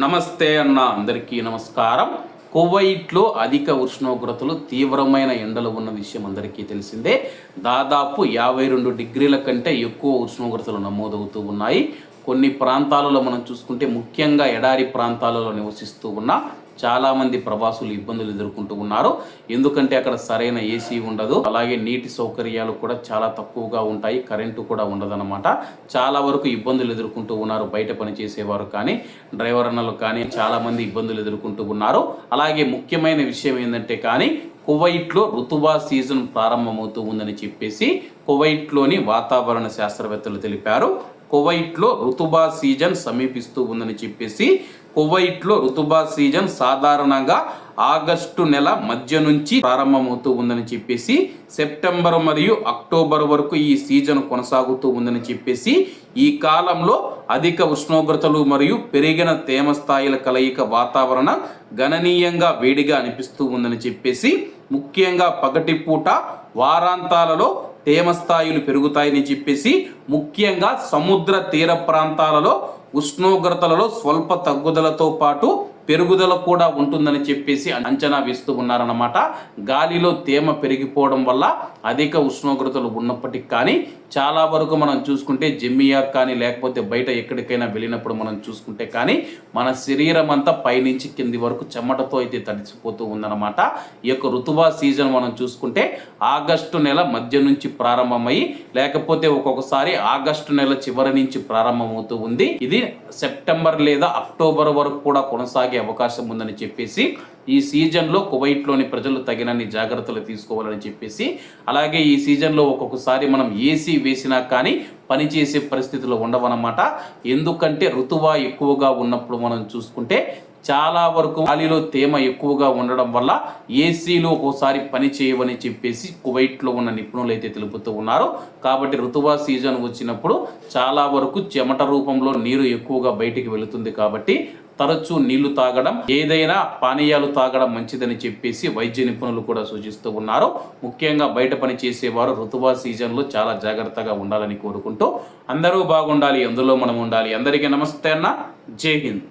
నమస్తే అన్న అందరికీ నమస్కారం. కువైట్లో అధిక ఉష్ణోగ్రతలు తీవ్రమైన ఎండలు ఉన్న విషయం అందరికీ తెలిసిందే. దాదాపు యాభై రెండు డిగ్రీల కంటే ఎక్కువ ఉష్ణోగ్రతలు నమోదవుతూ ఉన్నాయి. కొన్ని ప్రాంతాలలో మనం చూసుకుంటే ముఖ్యంగా ఎడారి ప్రాంతాలలో నివసిస్తూ ఉన్న చాలామంది ప్రవాసులు ఇబ్బందులు ఎదుర్కొంటూ ఉన్నారు. ఎందుకంటే అక్కడ సరైన ఏసీ ఉండదు. అలాగే నీటి సౌకర్యాలు కూడా చాలా తక్కువగా ఉంటాయి. కరెంటు కూడా ఉండదన్నమాట. చాలా వరకు ఇబ్బందులు ఎదుర్కొంటూ ఉన్నారు బయట పని చేసేవారు కానీ డ్రైవర్ అన్నలు కానీ చాలామంది ఇబ్బందులు ఎదుర్కొంటూ ఉన్నారు. అలాగే ముఖ్యమైన విషయం ఏంటంటే కానీ కువైట్లో ఋతువా సీజన్ ప్రారంభమవుతూ ఉందని చెప్పేసి కువైట్లోని వాతావరణ శాస్త్రవేత్తలు తెలిపారు. కువైట్లో ఋతుబా సీజన్ సమీపిస్తూ ఉందని చెప్పేసి కువైట్లో ఋతుబా సీజన్ సాధారణంగా ఆగస్టు నెల మధ్య నుంచి ప్రారంభమవుతూ ఉందని చెప్పేసి సెప్టెంబర్ మరియు అక్టోబర్ వరకు ఈ సీజన్ కొనసాగుతూ ఉందని చెప్పేసి ఈ కాలంలో అధిక ఉష్ణోగ్రతలు మరియు పెరిగిన తేమ స్థాయిల కలయిక వాతావరణ గణనీయంగా వేడిగా అనిపిస్తూ ఉందని చెప్పేసి ముఖ్యంగా పగటిపూట వారాంతాలలో తేమ స్థాయిలు పెరుగుతాయని చెప్పేసి ముఖ్యంగా సముద్ర తీర ప్రాంతాలలో ఉష్ణోగ్రతలలో స్వల్ప తగ్గుదలతో పాటు పెరుగుదల కూడా ఉంటుందని చెప్పేసి అంచనా వేస్తూ ఉన్నారన్నమాట. గాలిలో తేమ పెరిగిపోవడం వల్ల అధిక ఉష్ణోగ్రతలు ఉన్నప్పటికీ కానీ చాలా వరకు మనం చూసుకుంటే జిమ్మియా కానీ లేకపోతే బయట ఎక్కడికైనా వెళ్ళినప్పుడు మనం చూసుకుంటే కానీ మన శరీరం అంతా పైనుంచి కింది వరకు చెమటతో అయితే తడిసిపోతూ ఉందన్నమాట. ఈ యొక్క ఋతువా సీజన్ మనం చూసుకుంటే ఆగస్టు నెల మధ్య నుంచి ప్రారంభమై లేకపోతే ఒక్కొక్కసారి ఆగస్టు నెల చివరి నుంచి ప్రారంభమవుతూ ఉంది. ఇది సెప్టెంబర్ లేదా అక్టోబర్ వరకు కూడా కొనసాగే అవకాశం ఉందని చెప్పేసి ఈ సీజన్లో కువైట్లోని ప్రజలు తగినన్ని జాగ్రత్తలు తీసుకోవాలని చెప్పేసి అలాగే ఈ సీజన్లో ఒక్కొక్కసారి మనం ఏసీ వేసినా కానీ పనిచేసే పరిస్థితులు ఉండవన్నమాట. ఎందుకంటే ఋతువా ఎక్కువగా ఉన్నప్పుడు మనం చూసుకుంటే చాలా వరకు గాలిలో తేమ ఎక్కువగా ఉండడం వల్ల ఏసీలు ఒక్కోసారి పని చేయవని చెప్పేసి కువైట్లో ఉన్న నిపుణులు అయితే తెలుపుతూ ఉన్నారు. కాబట్టి ఋతువా సీజన్ వచ్చినప్పుడు చాలా వరకు చెమట రూపంలో నీరు ఎక్కువగా బయటికి వెళుతుంది కాబట్టి తరచూ నీళ్ళు తాగడం ఏదైనా పానీయాలు తాగడం మంచిదని చెప్పేసి వైద్య నిపుణులు కూడా సూచిస్తూ ఉన్నారు. ముఖ్యంగా బయట పని చేసేవారు ఋతువా సీజన్లో చాలా జాగ్రత్తగా ఉండాలని కోరుకుంటూ అందరూ బాగుండాలి అందులో మనం ఉండాలి. అందరికీ నమస్తే అన్న. జై హింద్.